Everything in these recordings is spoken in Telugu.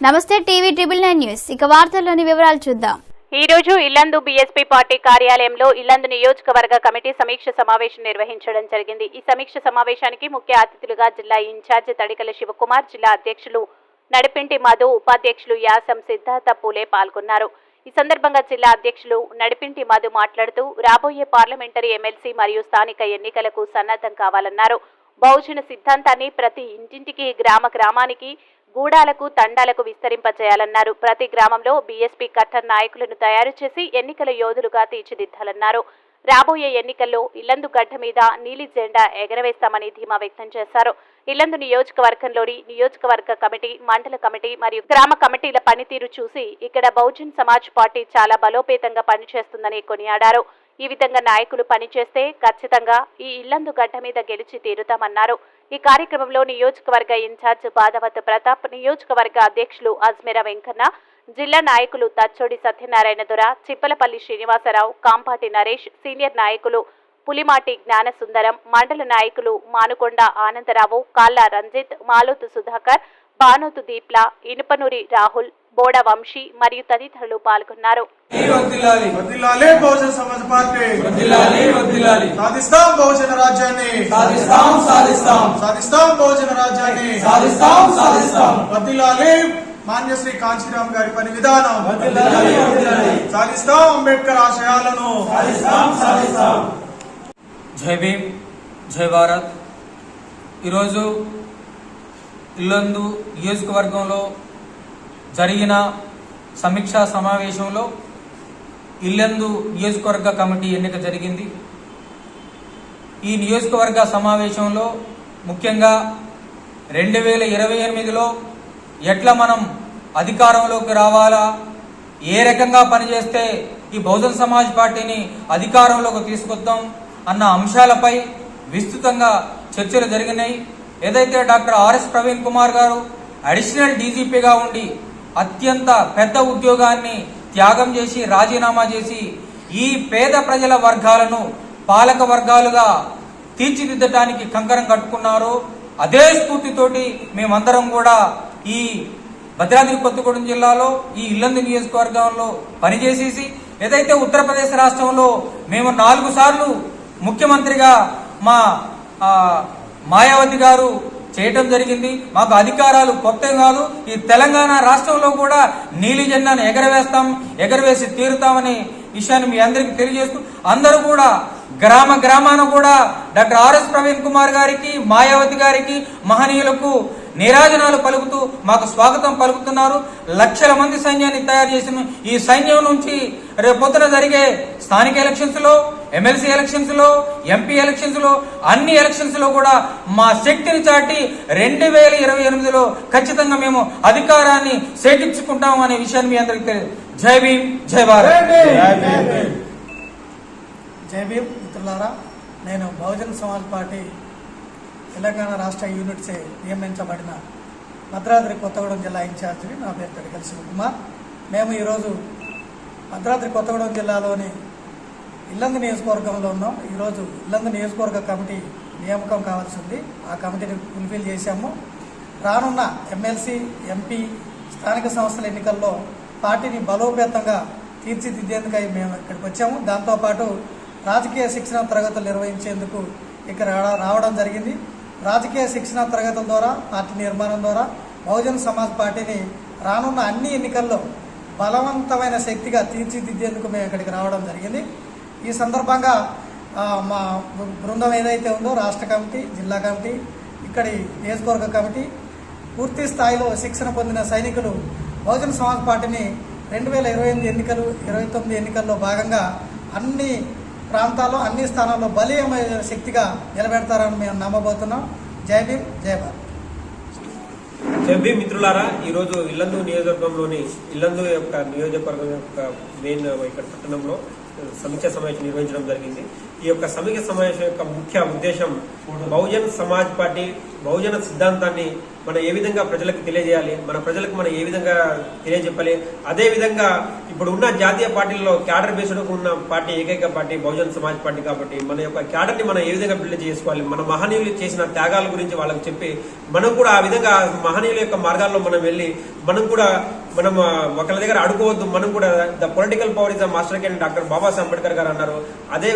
నమస్తే టీవీ ట్రిబుల్ నైన్ న్యూస్. ఇక వార్తల్లోని వివరాలు చూద్దాం. ఈ రోజు ఇల్లందు బీఎస్పీ పార్టీ కార్యాలయంలో ఇల్లందు నియోజకవర్గ కమిటీ సమీక్ష సమావేశం నిర్వహించడం జరిగింది. ఈ సమీక్ష సమావేశానికి ముఖ్య అతిథులుగా జిల్లా ఇన్ఛార్జ్ తడికల శివకుమార్ జిల్లా అధ్యక్షులు నడిపింటి మధు ఉపాధ్యక్షులు యాసం సిద్ధార్థ పూలే పాల్గొన్నారు. ఈ సందర్భంగా జిల్లా అధ్యక్షులు నడిపింటి మధు మాట్లాడుతూ రాబోయే పార్లమెంటరీ ఎమ్మెల్సీ మరియు స్థానిక ఎన్నికలకు సన్నద్ధం కావాలన్నారు. బహుజన సిద్ధాంతాన్ని ప్రతి ఇంటింటికి గ్రామ గ్రామానికి గూడాలకు తండాలకు విస్తరింపజేయాలన్నారు. ప్రతి గ్రామంలో బీఎస్పీ కట్టర్ నాయకులను తయారు చేసి ఎన్నికల యోధులుగా తీర్చిదిద్దాలన్నారు. రాబోయే ఎన్నికల్లో ఇల్లందు గడ్డ మీద నీలి జెండా ఎగరవేస్తామని ధీమా వ్యక్తం చేశారు. ఇల్లందు నియోజకవర్గంలోని నియోజకవర్గ కమిటీ మండల కమిటీ మరియు గ్రామ కమిటీల పనితీరు చూసి ఇక్కడ బహుజన్ సమాజ్ పార్టీ చాలా బలోపేతంగా పనిచేస్తుందని కొనియాడారు. ఈ విధంగా నాయకులు పనిచేస్తే ఖచ్చితంగా ఈ ఇల్లందు గడ్డ మీద గెలిచి తీరుతామన్నారు. ఈ కార్యక్రమంలో నియోజకవర్గ ఇన్ఛార్జ్ బాధవత్ ప్రతాప్ నియోజకవర్గ అధ్యక్షులు అజ్మీర వెంకన్న జిల్లా నాయకులు తచ్చోడి సత్యనారాయణ దొర చిప్పలపల్లి శ్రీనివాసరావు కాంపాటి నరేష్ సీనియర్ నాయకులు పులిమాటి జ్ఞానసుందరం మండల నాయకులు మానుకొండ ఆనందరావు కాళ్ళ రంజిత్ మాలోతు సుధాకర్ బానోతు దీప్ల ఇనుపనూరి రాహుల్ బోడ వంశీ మరియు తదితరులు పాల్గొన్నారు. వద్దిల్లాలి. వదిలాలే బహుజన సమాజ్ పార్టీ. వద్దిల్లాలి వద్దిల్లాలి. సాధిస్తాం బహుజన రాజ్యాన్ని. సాధిస్తాం సాధిస్తాం. సాధిస్తాం బహుజన రాజ్యాన్ని. సాధిస్తాం సాధిస్తాం. వదిలాలే మాన్యశ్రీ కాంచీరామ్ గారి పని విధానం. సాధిస్తాం అంబేద్కర్ ఆశయాలను. సాధిస్తాం సాధిస్తాం. జై భీమ్ జై భారత్. ఈరోజు ఇల్లందు నియోజకవర్గంలో జరిగిన సమీక్షా సమావేశంలో ఇల్లందు నియోజకవర్గ కమిటీ ఎన్నిక జరిగింది. ఈ నియోజకవర్గ సమావేశంలో ముఖ్యంగా రెండు వేల ఇరవై ఎనిమిదిలో ఎట్లా మనం అధికారంలోకి రావాలా ఏ రకంగా పనిచేస్తే ఈ బహుజన్ సమాజ్ పార్టీని అధికారంలోకి తీసుకొద్దాం అన్న అంశాలపై విస్తృతంగా చర్చలు జరిగినాయి. ఏదైతే డాక్టర్ ఆర్ఎస్ ప్రవీణ్ కుమార్ గారు అడిషనల్ డీజీపీగా ఉండి అత్యంత పెద్ద ఉద్యోగాన్ని త్యాగం చేసి రాజీనామా చేసి ఈ పేద ప్రజల వర్గాలను పాలక వర్గాలుగా తీర్చిదిద్దటానికి కంకరం కట్టుకున్నారు అదే స్ఫూర్తితోటి మేమందరం కూడా ఈ భద్రాద్రి కొత్తగూడెం జిల్లాలో ఈ ఇల్లందు నియోజకవర్గంలో పనిచేసేసి ఏదైతే ఉత్తరప్రదేశ్ రాష్ట్రంలో మేము నాలుగు సార్లు ముఖ్యమంత్రిగా మా మాయావతి గారు చేయటం జరిగింది. మాకు అధికారాలు కొత్త కాదు. ఈ తెలంగాణ రాష్ట్రంలో కూడా నీలి జెండాను ఎగరవేస్తాం ఎగరవేసి తీరుతామని విషయాన్ని మీ అందరికీ తెలియజేస్తూ అందరూ కూడా గ్రామ గ్రామాన కూడా డాక్టర్ ఆర్ఎస్ ప్రవీణ్ కుమార్ గారికి మాయావతి గారికి మహనీయులకు నీరాజనాలు పలుకుతూ మాకు స్వాగతం పలుకుతున్నారు. లక్షల మంది సైన్యాన్ని తయారు చేసిన ఈ సైన్యం నుంచి రేపొద్దున జరిగే స్థానిక ఎలక్షన్స్లో ఎమ్మెల్సీ ఎలక్షన్స్లో ఎంపీ ఎలక్షన్స్లో అన్ని ఎలక్షన్స్లో కూడా మా శక్తిని చాటి రెండు వేల ఇరవై ఎనిమిదిలో ఖచ్చితంగా మేము అధికారాన్ని సేకరించుకుంటాం అనే విషయాన్ని మీ అందరికీ తెలియదు జై భీమ్ జై భారత్. జై భీమ్. మిత్రులారా. నేను బహుజన్ సమాజ్ పార్టీ తెలంగాణ రాష్ట్ర యూనిట్సే నియమించబడిన భద్రాద్రి కొత్తగూడెం జిల్లా ఇన్ఛార్జిని నా పేరు తడికల్ శివకుమార్ మేము ఈరోజు భద్రాద్రి కొత్తగూడెం జిల్లాలోని ఇల్లందు నియోజకవర్గంలో ఉన్నాం. ఈరోజు ఇల్లందు నియోజకవర్గ కమిటీ నియామకం కావాల్సి ఉంది. ఆ కమిటీని ఫుల్ఫిల్ చేశాము. రానున్న ఎమ్మెల్సీ ఎంపీ స్థానిక సంస్థల ఎన్నికల్లో పార్టీని బలోపేతంగా తీర్చిదిద్దేందుకై మేము ఇక్కడికి వచ్చాము. దాంతోపాటు రాజకీయ శిక్షణ తరగతులు నిర్వహించేందుకు ఇక్కడ రావడం- రావడం జరిగింది. రాజకీయ శిక్షణ తరగతుల ద్వారా పార్టీ నిర్మాణం ద్వారా బహుజన్ సమాజ్ పార్టీని రానున్న అన్ని ఎన్నికల్లో బలవంతమైన శక్తిగా తీర్చిదిద్దేందుకు మేము ఇక్కడికి రావడం జరిగింది. ఈ సందర్భంగా మా బృందం ఏదైతే ఉందో రాష్ట్ర కమిటీ జిల్లా కమిటీ ఇక్కడి నియోజకవర్గ కమిటీ పూర్తి స్థాయిలో శిక్షణ పొందిన సైనికులు బహుజన సమాజ్ పార్టీని రెండు వేల ఇరవై ఎనిమిది ఎన్నికలు ఇరవై తొమ్మిది ఎన్నికల్లో భాగంగా అన్ని ప్రాంతాల్లో అన్ని స్థానాల్లో బలీయమైన శక్తిగా నిలబెడతారని మేము నమ్మబోతున్నాం. జై భీమ్ జై భారత్. జబ్బీ మిత్రులారా ఈరోజు ఇల్లందు నియోజకవర్గంలోని ఇల్లందు యొక్క నియోజకవర్గం యొక్క మెయిన్ ఇక్కడ పట్టణంలో సమీక్ష సమావేశం నిర్వహించడం జరిగింది. ఈ యొక్క సమీక్ష సమావేశం యొక్క ముఖ్య ఉద్దేశం బహుజన్ సమాజ్ పార్టీ బహుజన సిద్ధాంతాన్ని మనం ఏ విధంగా ప్రజలకు తెలియజేయాలి మన ప్రజలకు మనం ఏ విధంగా తెలియజెప్పాలి అదే విధంగా ఇప్పుడు ఉన్న జాతీయ పార్టీల్లో క్యాడర్ బేస్డ్ ఉన్న పార్టీ ఏకైక పార్టీ బహుజన్ సమాజ్ పార్టీ కాబట్టి మన యొక్క క్యాడర్ని మనం ఏ విధంగా బిల్డ్ చేసుకోవాలి మన మహనీయులు చేసిన త్యాగాల గురించి వాళ్ళకి చెప్పి మనం కూడా ఆ విధంగా మహనీయుల యొక్క మార్గాల్లో మనం వెళ్ళి మనం కూడా మనం ఒకళ్ళ దగ్గర అడుకోవద్దు మనం కూడా the political power is the master can doctor Babasaheb Ambedkar garu అన్నారు. అదే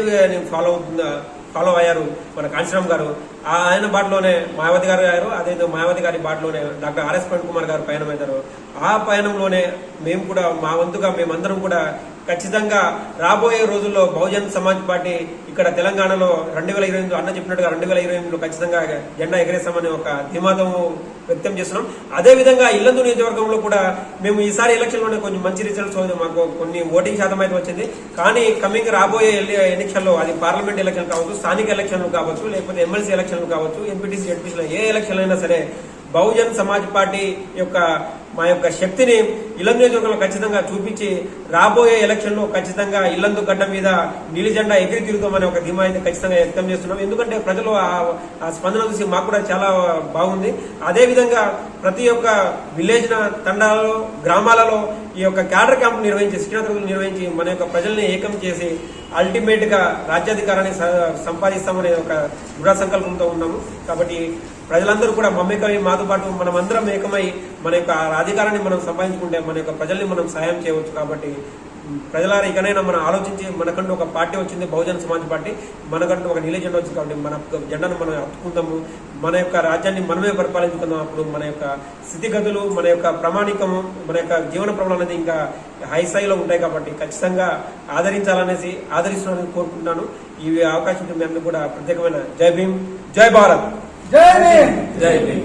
ఫాలో అవుతుందా? ఫాలో అయ్యారు మన కాంచీరామ్ గారు. ఆయన బాటలోనే మాయావతి గారు గారు అదే మాయావతి గారి బాటలోనే డాక్టర్ ఆర్ఎస్ ప్రణ్ కుమార్ గారు పయనమవుతారు ఆ పయనంలోనే మేము కూడా మా వంతుగా మేమందరం కూడా ఖచ్చితంగా రాబోయే రోజుల్లో బహుజన్ సమాజ్ పార్టీ ఇక్కడ తెలంగాణలో రెండు వేల ఇరవై ఎనిమిది అన్న చెప్పినట్టుగా రెండు వేల ఇరవై ఎనిమిదిలో ఖచ్చితంగా జెండా ఎగరేస్తామని ఒక ధీమాతం వ్యక్తం చేస్తున్నాం. అదే విధంగా ఇల్లందు నియోజకవర్గంలో కూడా మేము ఈసారి ఎలక్షన్లోనే కొంచెం మంచి రిజల్ట్స్ మాకు కొన్ని ఓటింగ్ శాతం అయితే వచ్చింది. కానీ కమింగ్ రాబోయే ఎన్నికల్లో అది పార్లమెంట్ ఎలక్షన్ కావచ్చు స్థానిక ఎలక్షన్లు కావచ్చు లేకపోతే ఎమ్మెల్సీ ఎలక్షన్లు కావచ్చు ఎంపీటీసీ జడ్పీసీలో ఏ ఎలక్షన్ అయినా సరే బహుజన్ సమాజ్ పార్టీ యొక్క మా యొక్క శక్తిని ఇల్లం నియోజకవర్గంలో ఖచ్చితంగా చూపించి రాబోయే ఎలక్షన్లో ఖచ్చితంగా ఇల్లందు గడ్డ మీద నీలి జెండా ఎగిరి తిరుగుతామనే ఒక ధీమా అయితే ఖచ్చితంగా వ్యక్తం చేస్తున్నాం. ఎందుకంటే ప్రజలు ఆ- స్పందన చూసి మాకు కూడా చాలా బాగుంది. అదేవిధంగా ప్రతి ఒక్క విలేజ్ తండాలలో గ్రామాలలో ఈ యొక్క క్యాడర్ క్యాంప్ నిర్వహించి శిక్షణార్థులు నిర్వహించి మన యొక్క ప్రజల్ని ఏకం చేసి అల్టిమేట్గా రాజ్యాధికారాన్ని సంపాదిస్తామనే ఒక దృఢ సంకల్పంతో ఉన్నాము. కాబట్టి ప్రజలందరూ కూడా మమ్మకమై మాతో పాటు మనమందరం ఏకమై మన యొక్క అధికారాన్ని మనం సంపాదించుకుంటే మన యొక్క ప్రజల్ని మనం సాయం చేయవచ్చు కాబట్టి ప్రజలారా ఇకనైనా మనం ఆలోచించి మనకంటూ ఒక పార్టీ వచ్చింది బహుజన సమాజ్ పార్టీ మనకంటూ ఒక నీల జెండా వచ్చింది కాబట్టి మన జెండాను మనం అత్తుకుందాము మన యొక్క రాజ్యాన్ని మనమే పరిపాలించుకుందాం. అప్పుడు మన యొక్క స్థితిగతులు మన యొక్క ప్రామాణికము మన యొక్క జీవన ప్రమాణాలు అనేది ఇంకా హై స్థాయిలో ఉంటాయి కాబట్టి ఖచ్చితంగా ఆదరించాలనేసి ఆదరిస్తున్నానని కోరుకుంటున్నాను. ఈ అవకాశం మీ అందరికీ కూడా ప్రత్యేకమైన జై భీమ్ జై భారత్. జై భీమ్. జై భీమ్.